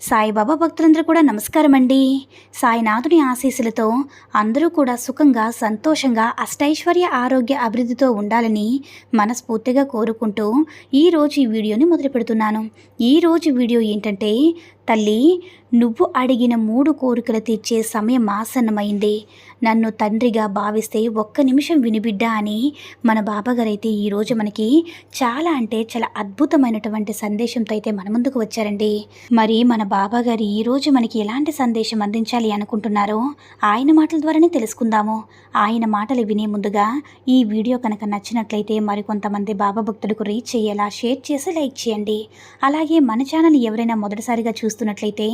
సాయిబాబా భక్తులందరూ కూడా నమస్కారం అండి సాయినాథుని ఆశీస్సులతో అందరూ కూడా సుఖంగా సంతోషంగా అష్టైశ్వర్య ఆరోగ్య అభివృద్ధితో ఉండాలని మనస్ఫూర్తిగా కోరుకుంటూ ఈరోజు ఈ వీడియోని మొదలు పెడుతున్నాను. ఈరోజు వీడియో ఏంటంటే తల్లి నువ్వు అడిగిన మూడు కోరికలు తీర్చే సమయం ఆసన్నమైంది. నన్ను తండ్రిగా భావిస్తే ఒక్క నిమిషం వినిబిడ్డా అని మన బాబాగారైతే ఈరోజు మనకి చాలా అంటే చాలా అద్భుతమైనటువంటి సందేశంతో అయితే మన ముందుకు వచ్చారండి. మరి మన బాబాగారి ఈరోజు మనకి ఎలాంటి సందేశం అందించాలి అనుకుంటున్నారో ఆయన మాటల ద్వారానే తెలుసుకుందాము. ఆయన మాటలు వినే ముందుగా ఈ వీడియో కనుక నచ్చినట్లయితే మరికొంతమంది బాబా భక్తులకు రీచ్ అయ్యేలా షేర్ చేసి లైక్ చేయండి. అలాగే మన ఛానల్ ఎవరైనా మొదటిసారిగా చూస్తున్నట్లయితే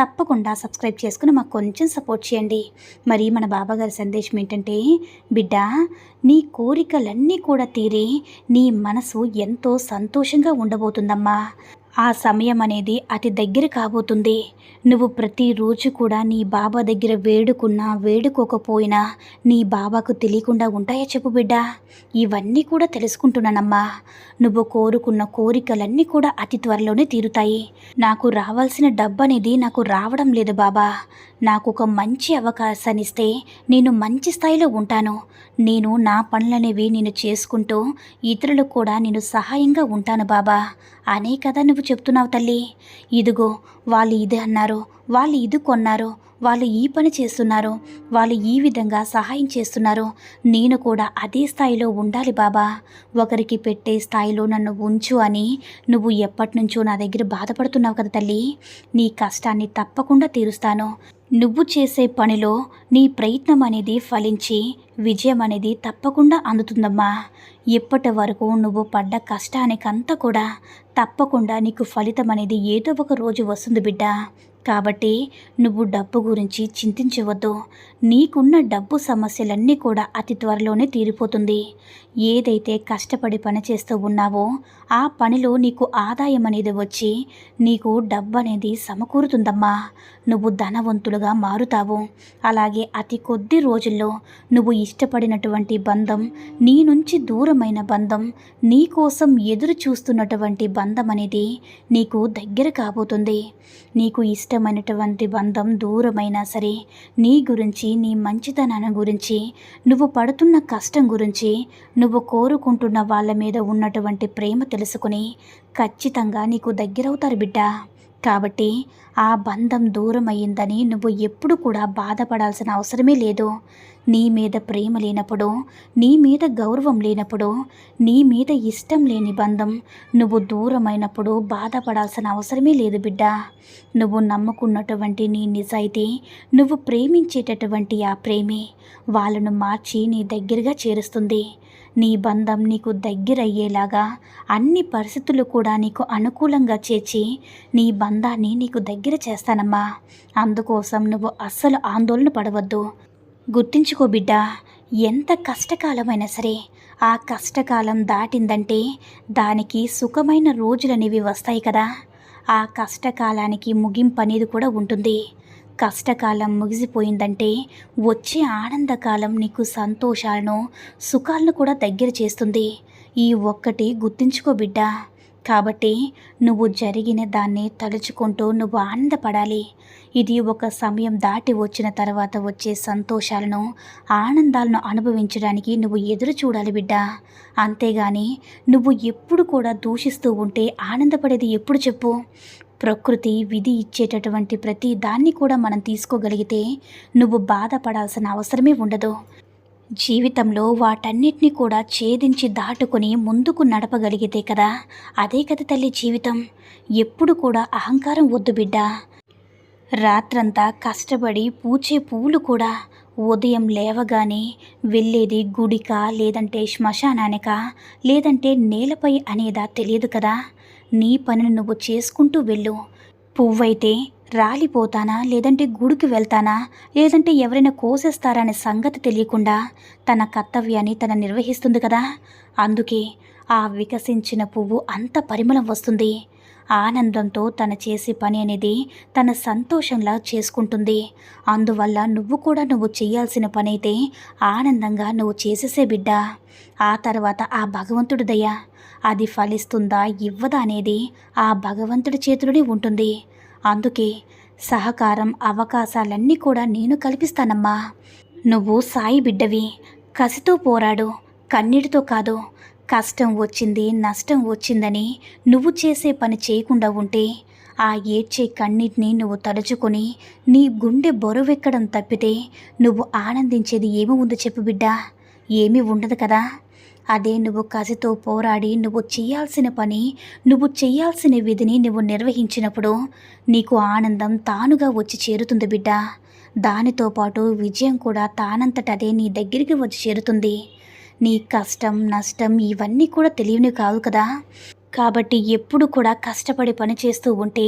తప్పకుండా సబ్స్క్రైబ్ చేసుకుని మాకు కొంచెం సపోర్ట్ చేయండి. మరి మన బాబాగారి సందేశం ఏంటంటే బిడ్డ నీ కోరికలన్నీ కూడా తీరి నీ మనసు ఎంతో సంతోషంగా ఉండబోతుందమ్మా. ఆ సమయం అనేది అతి దగ్గర కాబోతుంది. నువ్వు ప్రతిరోజు కూడా నీ బాబా దగ్గర వేడుకున్నా వేడుకోకపోయినా నీ బాబాకు తెలియకుండా ఉంటాయా చెప్పు బిడ్డ? ఇవన్నీ కూడా తెలుసుకుంటున్నానమ్మా. నువ్వు కోరుకున్న కోరికలన్నీ కూడా అతి త్వరలోనే తీరుతాయి. నాకు రావాల్సిన డబ్బు అనేది నాకు రావడం లేదు బాబా. నాకు ఒక మంచి అవకాశాన్ని ఇస్తే నేను మంచి స్థాయిలో ఉంటాను. నేను నా పనులనేవి నేను చేసుకుంటూ ఇతరులకు కూడా నేను సహాయంగా ఉంటాను బాబా. అనే కదా నువ్వు చెప్తున్నావు తల్లి. ఇదిగో వాళ్ళు ఇది అన్నారు వాళ్ళు ఇది కొన్నారు వాళ్ళు ఈ పని చేస్తున్నారు వాళ్ళు ఈ విధంగా సహాయం చేస్తున్నారు. నేను కూడా అదే స్థాయిలో ఉండాలి బాబా. ఒకరికి పెట్టే స్థాయిలో నన్ను ఉంచు అని నువ్వు ఎప్పటి నుంచో నా దగ్గర బాధపడుతున్నావు కదా తల్లి. నీ కష్టాన్ని తప్పకుండా తీరుస్తాను. నువ్వు చేసే పనిలో నీ ప్రయత్నం అనేది ఫలించి విజయం అనేది తప్పకుండా అందుతుందమ్మా. ఇప్పటి వరకు నువ్వు పడ్డ కష్టానికంతా కూడా తప్పకుండా నీకు ఫలితం అనేది ఏదో ఒక రోజు వస్తుంది బిడ్డ. కాబట్టి నువ్వు డబ్బు గురించి చింతించవద్దు. నీకున్న డబ్బు సమస్యలన్నీ కూడా అతి త్వరలోనే తీరిపోతుంది. ఏదైతే కష్టపడి పని చేస్తూ ఉన్నావో ఆ పనిలో నీకు ఆదాయం అనేది వచ్చి నీకు డబ్బు అనేది సమకూరుతుందమ్మా. నువ్వు ధనవంతులుగా మారుతావు. అలాగే అతి కొద్ది రోజుల్లో నువ్వు ఇష్టపడినటువంటి బంధం నీ నుంచి దూరమైన బంధం నీ కోసం ఎదురు చూస్తున్నటువంటి బంధం అనేది నీకు దగ్గర కాబోతుంది. నీకు ఇష్ట ఇష్టమైనటువంటి బంధం దూరమైనా సరే నీ గురించి నీ మంచితనాన్ని గురించి నువ్వు పడుతున్న కష్టం గురించి నువ్వు కోరుకుంటున్న వాళ్ళ మీద ఉన్నటువంటి ప్రేమ తెలుసుకుని ఖచ్చితంగా నీకు దగ్గరవుతారు బిడ్డ. కాబట్టి ఆ బంధం దూరం అయ్యిందని నువ్వు ఎప్పుడు కూడా బాధపడాల్సిన అవసరమే లేదు. నీ మీద ప్రేమ లేనప్పుడు నీ మీద గౌరవం లేనప్పుడు నీ మీద ఇష్టం లేని బంధం నువ్వు దూరమైనప్పుడు బాధపడాల్సిన అవసరమే లేదు బిడ్డ. నువ్వు నమ్ముకున్నటువంటి నీ నిజాయితీ నువ్వు ప్రేమించేటటువంటి ఆ ప్రేమే వాళ్ళను మార్చి నీ దగ్గరగా చేరుస్తుంది. నీ బంధం నీకు దగ్గరయ్యేలాగా అన్ని పరిస్థితులు కూడా నీకు అనుకూలంగా చేర్చి నీ బంధాన్ని నీకు దగ్గర చేస్తానమ్మా. అందుకోసం నువ్వు అస్సలు ఆందోళన పడవద్దు. గుర్తించుకో బిడ్డ ఎంత కష్టకాలమైనా సరే ఆ కష్టకాలం దాటిందంటే దానికి సుఖమైన రోజులనేవి వస్తాయి కదా. ఆ కష్టకాలానికి ముగింపు అనేది కూడా ఉంటుంది. కష్టకాలం ముగిసిపోయిందంటే వచ్చే ఆనందకాలం నీకు సంతోషాలను సుఖాలను కూడా దగ్గర చేస్తుంది. ఈ ఒక్కటి గుర్తుంచుకో బిడ్డ. కాబట్టి నువ్వు జరిగిన దాన్ని తలుచుకుంటూ నువ్వు ఆనందపడాలి. ఇది ఒక సమయం దాటి వచ్చిన తర్వాత వచ్చే సంతోషాలను ఆనందాలను అనుభవించడానికి నువ్వు ఎదురు చూడాలి బిడ్డ. అంతేగాని నువ్వు ఎప్పుడు కూడా దూషిస్తూ ఉంటే ఆనందపడేది ఎప్పుడు చెప్పు? ప్రకృతి విధి ఇచ్చేటటువంటి ప్రతి దాన్ని కూడా మనం తీసుకోగలిగితే నువ్వు బాధపడాల్సిన అవసరమే ఉండదు. జీవితంలో వాటన్నిటిని కూడా ఛేదించి దాటుకొని ముందుకు నడపగలిగితే కదా అదే కదా తల్లి జీవితం. ఎప్పుడు కూడా అహంకారం వద్దు బిడ్డ. రాత్రంతా కష్టపడి పూచే పువ్వులు కూడా ఉదయం లేవగానే వెళ్ళేది గుడికా లేదంటే శ్మశానానికా లేదంటే నేలపై అనేదా తెలియదు కదా. నీ పనిని నువ్వు చేసుకుంటూ వెళ్ళు. పువ్వైతే రాలిపోతానా? లేదంటే గుడికి వెళ్తానా? లేదంటే ఎవరైనా కోసేస్తారా అనే సంగతి తెలియకుండా తన కర్తవ్యాన్ని తన నిర్వహిస్తుంది కదా? అందుకే ఆ వికసించిన పువ్వు అంత పరిమళం వస్తుంది. ఆనందంతో తన చేసే పని అనేది తన సంతోషంలా చేసుకుంటుంది. అందువల్ల నువ్వు కూడా నువ్వు చేయాల్సిన పని అయితే ఆనందంగా నువ్వు చేసేసే బిడ్డ. ఆ తర్వాత ఆ భగవంతుడి దయ. అది ఫలిస్తుందా ఇవ్వదా అనేది ఆ భగవంతుడి చేతిలోనే ఉంటుంది. అందుకే సహకారం అవకాశాలన్నీ కూడా నేను కల్పిస్తానమ్మా. నువ్వు సాయి బిడ్డవి. కసితో పోరాడు. కన్నీటితో కాదు. కష్టం వచ్చింది నష్టం వచ్చిందని నువ్వు చేసే పని చేయకుండా ఉంటే ఆ ఏడ్చే కన్నీటిని నువ్వు తలుచుకొని నీ గుండె బరువెక్కడం తప్పితే నువ్వు ఆనందించేది ఏమి ఉందో చెప్పు బిడ్డ? ఏమీ ఉండదు కదా. అదే నువ్వు కసితో పోరాడి నువ్వు చేయాల్సిన పని నువ్వు చేయాల్సిన విధిని నువ్వు నిర్వహించినప్పుడు నీకు ఆనందం తానుగా వచ్చి చేరుతుంది బిడ్డ. దానితో పాటు విజయం కూడా తానంతటదే నీ దగ్గరికి వచ్చి చేరుతుంది. నీ కష్టం నష్టం ఇవన్నీ కూడా తెలియని కావు కదా. కాబట్టి ఎప్పుడు కూడా కష్టపడి పని చేస్తూ ఉంటే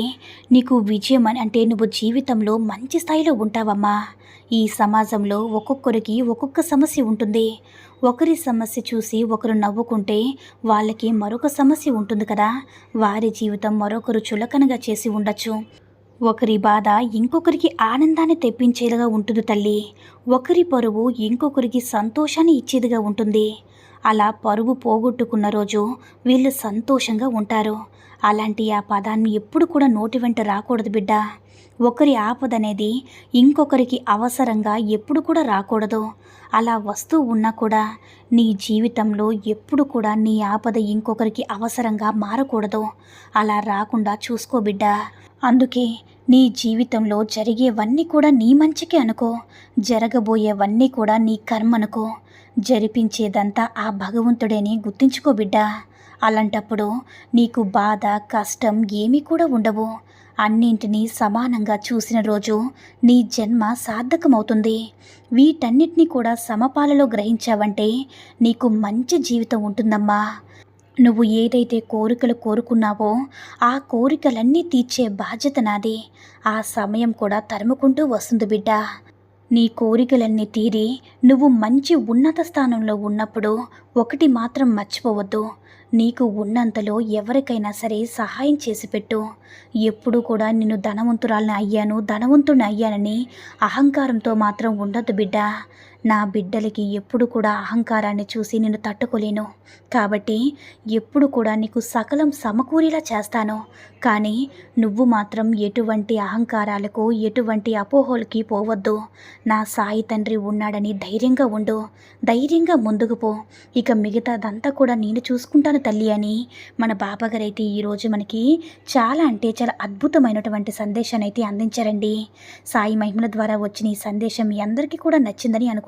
నీకు విజయం అని అంటే నువ్వు జీవితంలో మంచి స్థాయిలో ఉంటావమ్మా. ఈ సమాజంలో ఒక్కొక్కరికి ఒక్కొక్క సమస్య ఉంటుంది. ఒకరి సమస్య చూసి ఒకరు నవ్వుకుంటే వాళ్ళకి మరొక సమస్య ఉంటుంది కదా. వారి జీవితం మరొకరు చులకనగా చేసి ఉండొచ్చు. ఒకరి బాధ ఇంకొకరికి ఆనందాన్ని తెప్పించేదిగా ఉంటుంది తల్లి. ఒకరి పరువు ఇంకొకరికి సంతోషాన్ని ఇచ్చేదిగా ఉంటుంది. అలా పరువు పోగొట్టుకున్న రోజు వీళ్ళు సంతోషంగా ఉంటారు. అలాంటి ఆ పదాన్ని ఎప్పుడు కూడా నోటి వెంట రాకూడదు బిడ్డ. ఒకరి ఆపద అనేది ఇంకొకరికి అవసరంగా ఎప్పుడు కూడా రాకూడదు. అలా వస్తూ ఉన్నా కూడా నీ జీవితంలో ఎప్పుడు కూడా నీ ఆపద ఇంకొకరికి అవసరంగా మారకూడదు. అలా రాకుండా చూసుకో బిడ్డ. అందుకే నీ జీవితంలో జరిగేవన్నీ కూడా నీ మంచికే అనుకో. జరగబోయేవన్నీ కూడా నీ కర్మ అనుకో. జరిపించేదంతా ఆ భగవంతుడేని గుర్తించుకో బిడ్డ. అలాంటప్పుడు నీకు బాధ కష్టం ఏమీ కూడా ఉండవు. అన్నింటినీ సమానంగా చూసిన రోజు నీ జన్మ సార్థకమవుతుంది. వీటన్నిటినీ కూడా సమపాలలో గ్రహించావంటే నీకు మంచి జీవితం ఉంటుందమ్మా. నువ్వు ఏదైతే కోరికలు కోరుకున్నావో ఆ కోరికలన్నీ తీర్చే బాధ్యత నాది. ఆ సమయం కూడా తరుముకుంటూ వస్తుంది బిడ్డ. నీ కోరికలన్నీ తీరి నువ్వు మంచి ఉన్నత స్థానంలో ఉన్నప్పుడు ఒకటి మాత్రం మర్చిపోవద్దు. నీకు ఉన్నంతలో ఎవరికైనా సరే సహాయం చేసి పెట్టు. ఎప్పుడు కూడా నిన్ను ధనవంతురాలని అయ్యాను ధనవంతుని అయ్యానని అహంకారంతో మాత్రం ఉండదు బిడ్డ. నా బిడ్డలకి ఎప్పుడు కూడా అహంకారాన్ని చూసి నేను తట్టుకోలేను. కాబట్టి ఎప్పుడు కూడా నీకు సకలం సమకూరేలా చేస్తాను. కానీ నువ్వు మాత్రం ఎటువంటి అహంకారాలకు ఎటువంటి అపోహలకి పోవద్దు. నా సాయి తండ్రి ఉన్నాడని ధైర్యంగా ఉండు. ధైర్యంగా ముందుకు పో. ఇక మిగతాదంతా కూడా నేను చూసుకుంటాను తల్లి అని మన బాబాగారైతే ఈరోజు మనకి చాలా అంటే చాలా అద్భుతమైనటువంటి సందేశాన్ని అయితే అందించారండి. సాయి మహిమల ద్వారా వచ్చిన ఈ సందేశం మీ అందరికీ కూడా నచ్చిందని అనుకుంటున్నాను.